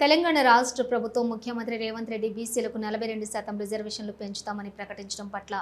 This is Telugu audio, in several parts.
తెలంగాణ రాష్ట్ర ప్రభుత్వం ముఖ్యమంత్రి రేవంత్ రెడ్డి బీసీలకు నలభై రెండు శాతం రిజర్వేషన్లు పెంచుతామని ప్రకటించడం పట్ల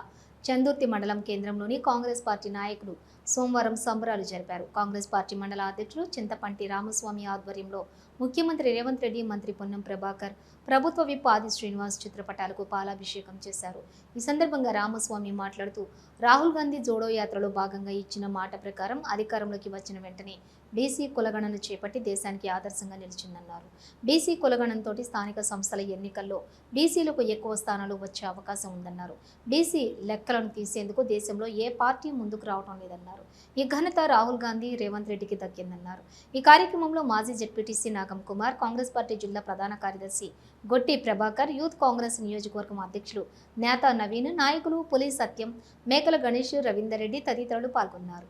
చందుర్తి మండలం కేంద్రంలోని కాంగ్రెస్ పార్టీ నాయకులు సోమవారం సంబరాలు జరిపారు. కాంగ్రెస్ పార్టీ మండల అధ్యక్షుడు చింతపంటి రామస్వామి ఆధ్వర్యంలో ముఖ్యమంత్రి రేవంత్ రెడ్డి మంత్రి పొన్నం ప్రభాకర్ ప్రభుత్వ విప్ ఆది శ్రీనివాస్ చిత్రపటాలకు పాలాభిషేకం చేశారు. ఈ సందర్భంగా రామస్వామి మాట్లాడుతూ రాహుల్ గాంధీ జోడో యాత్రలో భాగంగా ఇచ్చిన మాట ప్రకారం అధికారంలోకి వచ్చిన వెంటనే బీసీ కులగణన చేపట్టి దేశానికి ఆదర్శంగా నిలిచిందన్నారు. బీసీ కులగణంతో స్థానిక సంస్థల ఎన్నికల్లో బీసీలకు ఎక్కువ స్థానాలు వచ్చే అవకాశం ఉందన్నారు. బీసీ లెక్కలను తీసేందుకు దేశంలో ఏ పార్టీ ముందుకు రావడం లేదన్నారు. ఈ ఘనత రాహుల్ గాంధీ రేవంత్ రెడ్డికి దక్కిందన్నారు. ఈ కార్యక్రమంలో మాజీ జెడ్పీటీసీ నాగం కుమార్ కాంగ్రెస్ పార్టీ జిల్లా ప్రధాన కార్యదర్శి గొట్టి ప్రభాకర్ యూత్ కాంగ్రెస్ నియోజకవర్గం అధ్యక్షులు నేత నవీన్ నాయకులు పులి సత్యం మేకల గణేష్ రవీందర్ రెడ్డి తదితరులు పాల్గొన్నారు.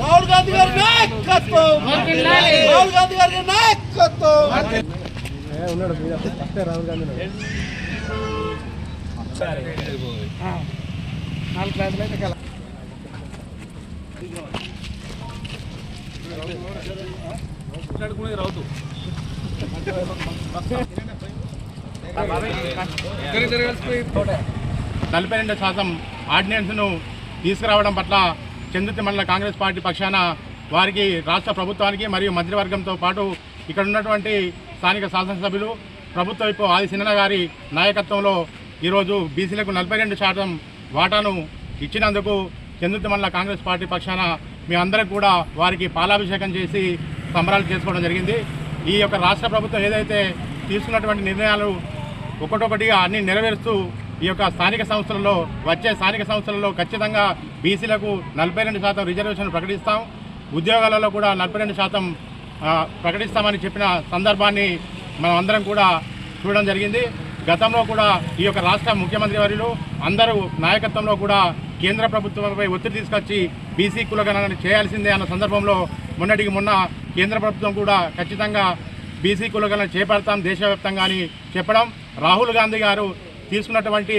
రాహుల్ గాంధీ గారి నాయకత్వం! రాహుల్ గాంధీ గారి నాయకత్వం! ఉన్నాడు మీద ఫస్ట్ రాహుల్ గాంధీ ఉన్నాడు. నాలుగు క్లాసులు అయితే నలభై రెండు శాతం ఆర్డినెన్స్ను తీసుకురావడం పట్ల చందుర్తి మండల కాంగ్రెస్ పార్టీ పక్షాన వారికి రాష్ట్ర ప్రభుత్వానికి మరియు మంత్రివర్గంతో పాటు ఇక్కడ ఉన్నటువంటి స్థానిక శాసనసభ్యులు ప్రభుత్వ వైపు ఆది సిన్న గారి నాయకత్వంలో ఈరోజు బీసీలకు నలభై రెండు శాతం వాటాను ఇచ్చినందుకు చందుర్తి కాంగ్రెస్ పార్టీ పక్షాన మేమందరం కూడా వారికి పాలాభిషేకం చేసి సంబరాలు చేసుకోవడం జరిగింది. ఈ యొక్క రాష్ట్ర ప్రభుత్వం ఏదైతే తీసుకున్నటువంటి నిర్ణయాలు ఒకటొకటిగా అన్ని నెరవేరుస్తూ ఈ యొక్క స్థానిక సంస్థలలో వచ్చే స్థానిక సంస్థలలో ఖచ్చితంగా బీసీలకు నలభై రెండు శాతం రిజర్వేషన్ ప్రకటిస్తాం. ఉద్యోగాలలో కూడా నలభై రెండు శాతం ప్రకటిస్తామని చెప్పిన సందర్భాన్ని మనం అందరం కూడా చూడడం జరిగింది. గతంలో కూడా ఈ యొక్క రాష్ట్ర ముఖ్యమంత్రి వారిలో అందరూ నాయకత్వంలో కూడా కేంద్ర ప్రభుత్వంపై ఒత్తిడి తీసుకొచ్చి బీసీ కులగణన చేయాల్సిందే అన్న సందర్భంలో మొన్నటికి మొన్న కేంద్ర ప్రభుత్వం కూడా ఖచ్చితంగా బీసీ కులగణన చేపడతాం దేశవ్యాప్తంగా అని చెప్పడం. రాహుల్ గాంధీ గారు తీసుకున్నటువంటి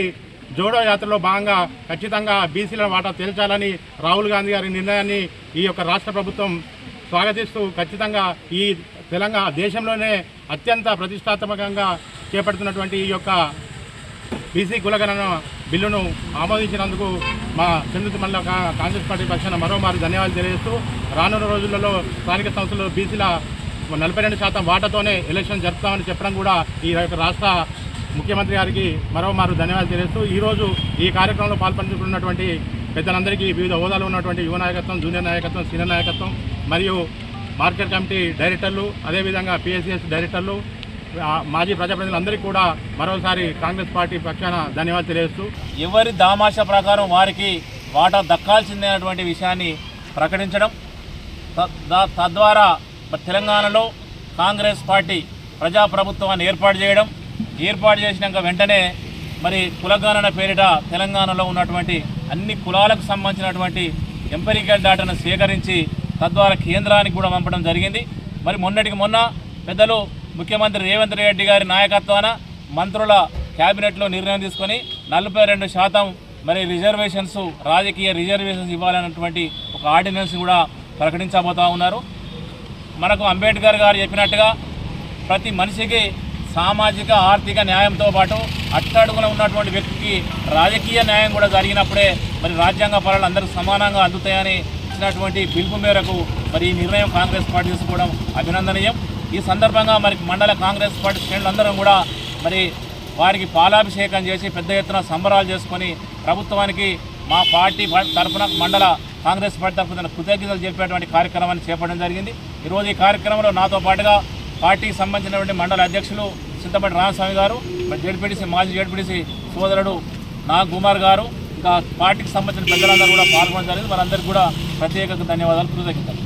జోడో యాత్రలో భాగంగా ఖచ్చితంగా బీసీల వాటా తేల్చాలని రాహుల్ గాంధీ గారి నిర్ణయాన్ని ఈ యొక్క రాష్ట్ర ప్రభుత్వం స్వాగతిస్తూ ఖచ్చితంగా ఈ తెలంగాణ దేశంలోనే అత్యంత ప్రతిష్టాత్మకంగా చేపడుతున్నటువంటి ఈ యొక్క బీసీ కులగణన బిల్లును ఆమోదించినందుకు మా చంద్రుతి మండల కాంగ్రెస్ పార్టీ పక్షాన మరోమారు ధన్యవాదాలు తెలియజేస్తూ రానున్న రోజులలో స్థానిక సంస్థలు బీసీల నలభై రెండు శాతం వాటాతోనే ఎలక్షన్ జరుపుతామని చెప్పడం కూడా ఈ యొక్క రాష్ట్ర ముఖ్యమంత్రి గారికి మరోమారు ధన్యవాదాలు తెలియజేస్తూ ఈరోజు ఈ కార్యక్రమంలో పాల్పంచుకున్నటువంటి పెద్దలందరికీ వివిధ హోదాలో ఉన్నటువంటి యువ నాయకత్వం జూనియర్ నాయకత్వం సీనియర్ నాయకత్వం మరియు మార్కెట్ కమిటీ డైరెక్టర్లు అదేవిధంగా పిఎస్సిఎస్ డైరెక్టర్లు మాజీ ప్రజాప్రతినిధులందరికీ కూడా మరోసారి కాంగ్రెస్ పార్టీ పక్షాన ధన్యవాదాలు తెలియజేస్తూ ఎవరి దామాష ప్రకారం వారికి వాటా దక్కాల్సిందే అనేటువంటి విషయాన్ని ప్రకటించడం. దా- తద్వారా తెలంగాణలో కాంగ్రెస్ పార్టీ ప్రజాప్రభుత్వాన్ని ఏర్పాటు చేయడం. ఏర్పాటు చేసినాక వెంటనే మరి కులగణన పేరిట తెలంగాణలో ఉన్నటువంటి అన్ని కులాలకు సంబంధించినటువంటి ఎంపెరికల్ డేటాను సేకరించి తద్వారా కేంద్రానికి కూడా పంపడం జరిగింది. మరి మొన్నటికి మొన్న పెద్దలు ముఖ్యమంత్రి రేవంత్ రెడ్డి గారి నాయకత్వాన మంత్రుల క్యాబినెట్లో నిర్ణయం తీసుకొని నలభై రెండు శాతం మరి రిజర్వేషన్స్ రాజకీయ రిజర్వేషన్స్ ఇవ్వాలన్నటువంటి ఒక ఆర్డినెన్స్ కూడా ప్రకటించబోతా ఉన్నారు. మనకు అంబేద్కర్ గారు చెప్పినట్టుగా ప్రతి మనిషికి సామాజిక ఆర్థిక న్యాయంతో పాటు అట్టడుగున ఉన్నటువంటి వ్యక్తికి రాజకీయ న్యాయం కూడా జరిగినప్పుడే మరి రాజ్యాంగ ఫలాలు అందరూ సమానంగా అందుతాయని ఇచ్చినటువంటి పిలుపు మేరకు మరి ఈ నిర్ణయం కాంగ్రెస్ పార్టీ తీసుకోవడం అభినందనీయం. ఈ సందర్భంగా మరి మండల కాంగ్రెస్ పార్టీ శ్రేణులందరం కూడా మరి వారికి పాలాభిషేకం చేసి పెద్ద ఎత్తున సంబరాలు చేసుకొని ప్రభుత్వానికి మా పార్టీ తరఫున మండల కాంగ్రెస్ పార్టీ తరఫున కృతజ్ఞతలు చెప్పేటువంటి కార్యక్రమాన్ని చేపట్టడం జరిగింది. ఈరోజు ఈ కార్యక్రమంలో నాతో పాటుగా పార్టీకి సంబంధించినటువంటి మండల అధ్యక్షులు చింతపటి రామస్వామి గారు మరి జడ్పీటీసీ మాజీ జడ్పీటీసీ సోదరుడు నా కుమార్ గారు ఇంకా పార్టీకి సంబంధించిన పెద్దలందరూ కూడా పాల్గొనడం జరిగింది. వారందరికీ కూడా ప్రత్యేక ధన్యవాదాలు కృతజ్ఞతలు.